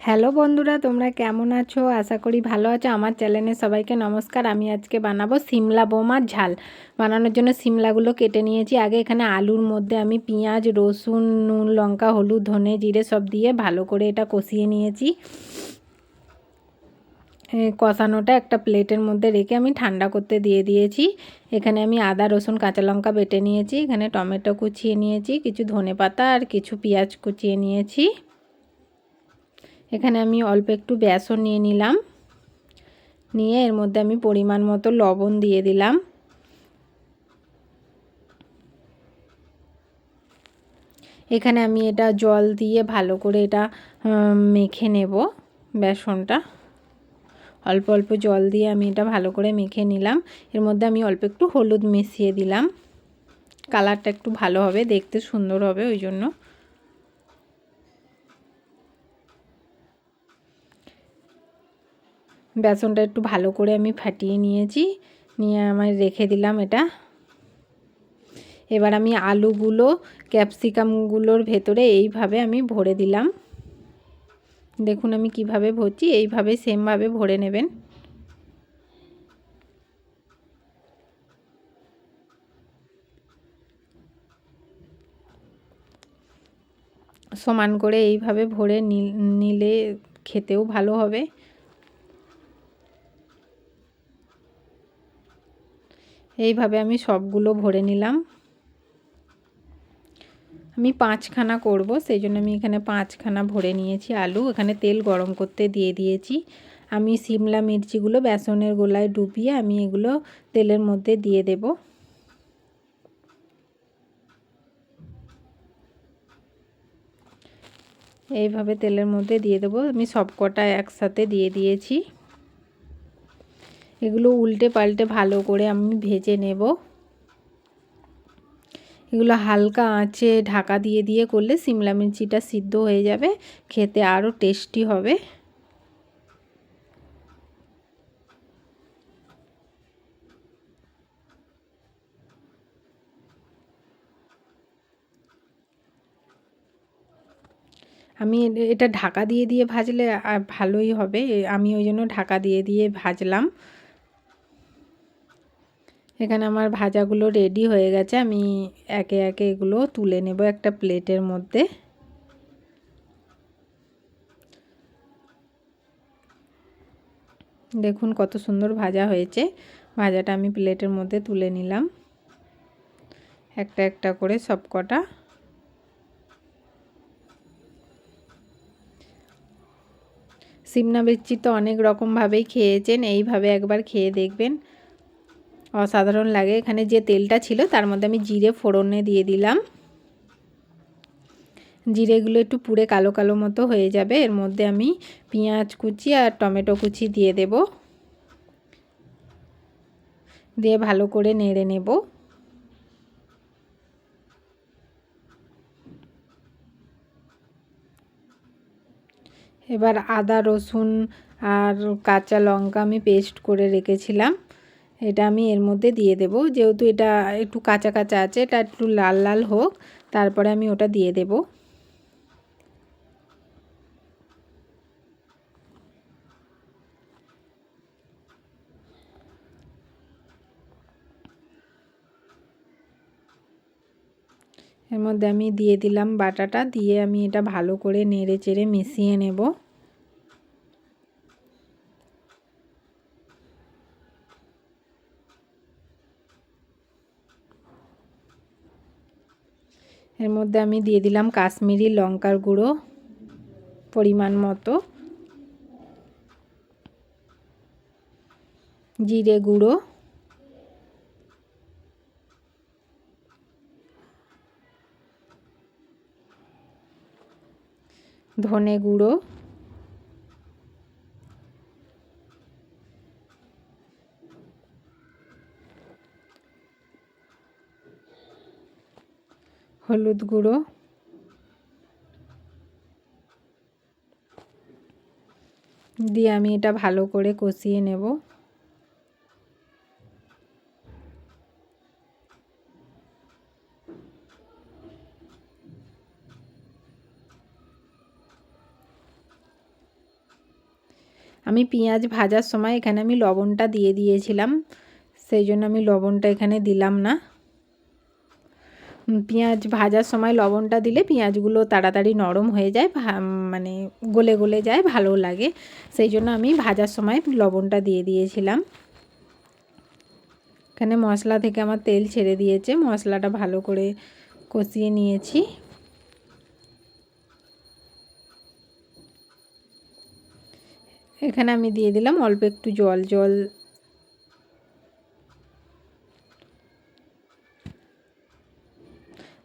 Hello বন্ধুরা, তোমরা কেমন আছো? আশা করি ভালো আছো। আমার চ্যানেলে সবাইকে নমস্কার। আমি আজকে বানাবো সিমলা বোমার ঝাল। বানানোর জন্য সিমলাগুলো কেটে নিয়েছি। আগে এখানে আলুর মধ্যে আমি পেঁয়াজ, রসুন, নুন, লঙ্কা, হলুদ, ধনে জিরে সব দিয়ে ভালো করে এটা কষিয়ে নিয়েছি। কষানোটা একটা প্লেটের মধ্যে রেখে আমি ঠান্ডা করতে দিয়ে দিয়েছি। এখানে আমি আদা, রসুন, কাঁচা লঙ্কা বেটে নিয়েছি। এখানে টমেটো কুচিয়ে নিয়েছি, কিছু ধনে পাতা আর কিছু পেঁয়াজ কুচিয়ে নিয়েছি। এখানে আমি অল্প একটু বেসন নিয়ে নিলাম। নিয়ে এর মধ্যে আমি পরিমাণ মতো লবণ দিয়ে দিলাম। এখানে আমি এটা জল দিয়ে ভালো করে এটা মেখে নেব বেসনটা। অল্প অল্প জল দিয়ে আমি এটা ভালো করে মেখে নিলাম। এর মধ্যে আমি অল্প একটু হলুদ মিশিয়ে দিলাম। কালারটা একটু ভালো হবে, দেখতে সুন্দর হবে ওই জন্য। বেসনটা একটু ভালো করে আমি ফাটিয়ে নিয়েছি। নিয়ে আমার রেখে দিলাম এটা। এবার আমি আলুগুলো, ক্যাপসিকামগুলোর ভেতরে এইভাবে আমি ভরে দিলাম। দেখুন আমি কীভাবে ভরছি, এইভাবে সেমভাবে ভরে নেবেন। সমান করে এইভাবে ভরে নিলে খেতেও ভালো হবে। এইভাবে আমি সবগুলো ভরে নিলাম। আমি পাঁচখানা করব, সেই জন্য আমি এখানে পাঁচখানা ভরে নিয়েছি আলু। এখানে তেল গরম করতে দিয়ে দিয়েছি। আমি সিমলা মির্চিগুলো বেসনের গোলায় ডুবিয়ে আমি এগুলো তেলের মধ্যে দিয়ে দেব। এইভাবে তেলের মধ্যে দিয়ে দেবো। আমি সব কটা একসাথে দিয়ে দিয়েছি। এগুলো উল্টে পাল্টে ভালো করে আমি ভেজে নেব। এগুলো হালকা আঁচে ঢাকা দিয়ে দিয়ে করলে সিমলা মির্চিটা সিদ্ধ হয়ে যাবে, খেতে আরও টেস্টি হবে। আমি এটা ঢাকা দিয়ে দিয়ে ভাজলে ভালোই হবে আমি ওই জন্য ঢাকা দিয়ে দিয়ে ভাজলাম। এখানে আমার ভাজাগুলো রেডি হয়ে গেছে। আমি একে একে এগুলো তুলে নেব একটা প্লেটের মধ্যে। দেখুন কত সুন্দর ভাজা হয়েছে। ভাজাটা আমি প্লেটের মধ্যে তুলে নিলাম। একটা একটা করে সব কটা। সিমনা বিচ্ছি তো অনেক রকমভাবেই খেয়েছেন, এইভাবে একবার খেয়ে দেখবেন। অসাধারণ লাগে। এখানে যে তেলটা ছিল তার মধ্যে আমি জিরে ফোড়নে দিয়ে দিলাম। জিরেগুলো একটু পুড়ে কালো কালো মতো হয়ে যাবে। এর মধ্যে আমি পেঁয়াজ কুচি আর টমেটো কুচি দিয়ে দেব। দিয়ে ভালো করে নেড়ে নেব। এবার আদা রসুন আর কাঁচা লঙ্কা আমি পেস্ট করে রেখেছিলাম। এটা আমি এর মধ্যে দিয়ে দেব। যেহেতু এটা একটু কাঁচা কাঁচা আছে, এটা একটু লাল লাল হোক, তারপরে আমি ওটা দিয়ে দেব। এর মধ্যে আমি দিয়ে দিলাম বাটাটা, দিয়ে আমি এটা ভালো করে নেড়ে চেড়ে মিশিয়ে নেব। এর মধ্যে আমি দিয়ে দিলাম কাশ্মীরি লঙ্কার গুঁড়ো পরিমাণ মতো জিরে গুঁড়ো ধনে গুঁড়ো হলুদ গুঁড়ো। দিয়ে আমি এটা ভালো করে কষিয়ে নেব। আমি পেঁয়াজ ভাজার সময় এখানে আমি লবণটা দিয়ে দিয়েছিলাম, সেই জন্য আমি লবণটা এখানে দিলাম না। পেঁয়াজ ভাজার সময় লবণটা দিলে পেঁয়াজগুলো তাড়াতাড়ি নরম হয়ে যায় মানে গলে গলে যায় ভালো লাগে। সেই জন্য আমি ভাজার সময় লবণটা দিয়ে দিয়েছিলাম। এখানে মশলা থেকে আমার তেল ছেড়ে দিয়েছে, মশলাটা ভালো করে কষিয়ে নিয়েছি। এখানে আমি দিয়ে দিলাম অল্প একটু জল জল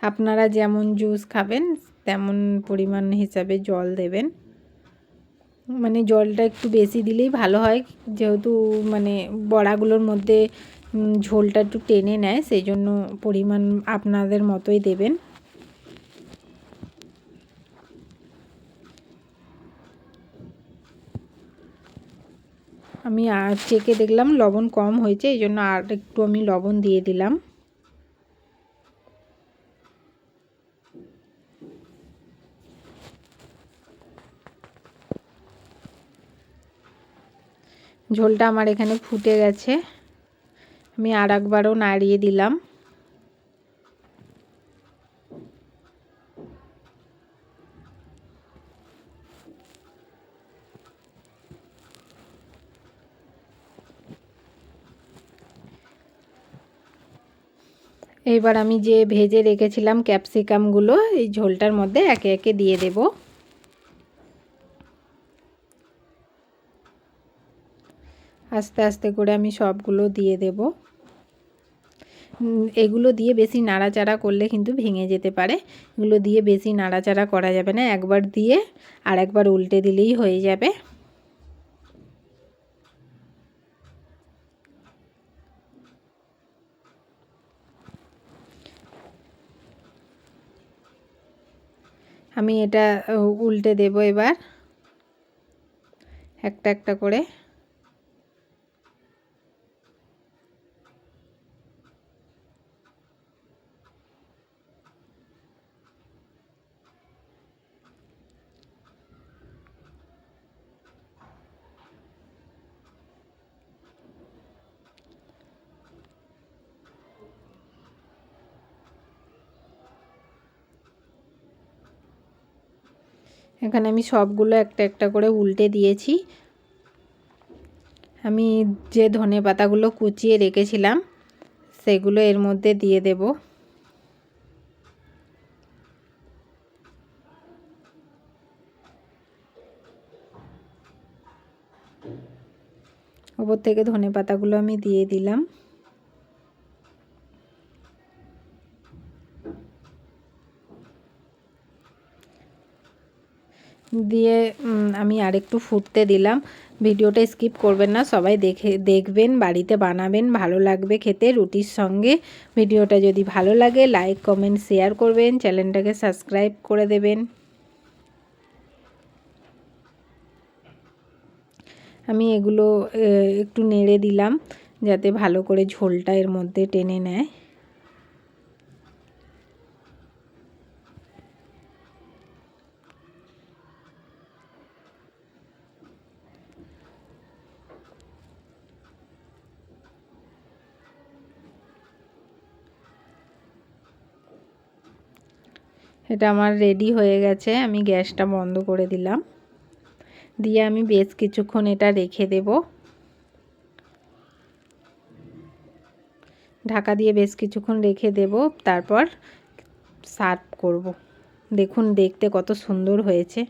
আপনারা যেমন জুস খাবেন, তেমন পরিমাণ হিসাবে জল দেবেন। মানে জলটা একটু বেশি দিলেই ভালো হয়, যেহেতু মানে বড়াগুলোর মধ্যে ঝোলটা একটু টেনে নেয় সেই জন্য পরিমাণ আপনাদের মতোই দেবেন। আমি আর চেকে দেখলাম, লবণ কম হয়েছে এই জন্য আর একটু আমি লবণ দিয়ে দিলাম। ঝোলটা আমার এখানে ফুটে গেছে। আমি আর একবারও নাড়িয়ে দিলাম। এইবার আমি যে ভেজে রেখেছিলাম ক্যাপসিকামগুলো, এই ঝোলটার মধ্যে একে একে দিয়ে দেব। আস্তে আস্তে করে আমি সবগুলো দিয়ে দেব। এগুলো দিয়ে বেশি নাড়াচাড়া করলে কিন্তু ভেঙে যেতে পারে। এগুলো দিয়ে বেশি নাড়াচাড়া করা যাবে না। একবার দিয়ে আর একবার উল্টে দিলেই হয়ে যাবে। আমি এটা উল্টে দেব এবার। একটা একটা করে। এখানে আমি সবগুলো একটা একটা করে উল্টে দিয়েছি। আমি যে ধনে পাতাগুলো কুচিয়ে রেখেছিলাম, সেগুলো এর মধ্যে দিয়ে দেব। ওপর থেকে ধনে পাতাগুলো আমি দিয়ে দিলাম। দিয়ে আমি আরেকটু ফুটতে দিলাম। ভিডিওটা স্কিপ করবেন না, সবাই দেখে, দেখবেন, বাড়িতে বানাবেন, ভালো লাগবে খেতে, রুটির সঙ্গে। ভিডিওটা যদি ভালো লাগে লাইক কমেন্ট শেয়ার করবেন, চ্যানেলটাকে সাবস্ক্রাইব করে দেবেন। আমি এগুলো একটু নেড়ে দিলাম, যাতে ভালো করে ঝোলটা এর মধ্যে টেনে নেয়। এটা আমার রেডি হয়ে গেছে, আমি গ্যাসটা বন্ধ করে দিলাম। দিয়ে আমি বেশ কিছুক্ষণ এটা রেখে দেব। ঢাকা দিয়ে বেশ কিছুক্ষণ রেখে দেব, তারপর সার্ভ করব। দেখুন, দেখতে কত সুন্দর হয়েছে।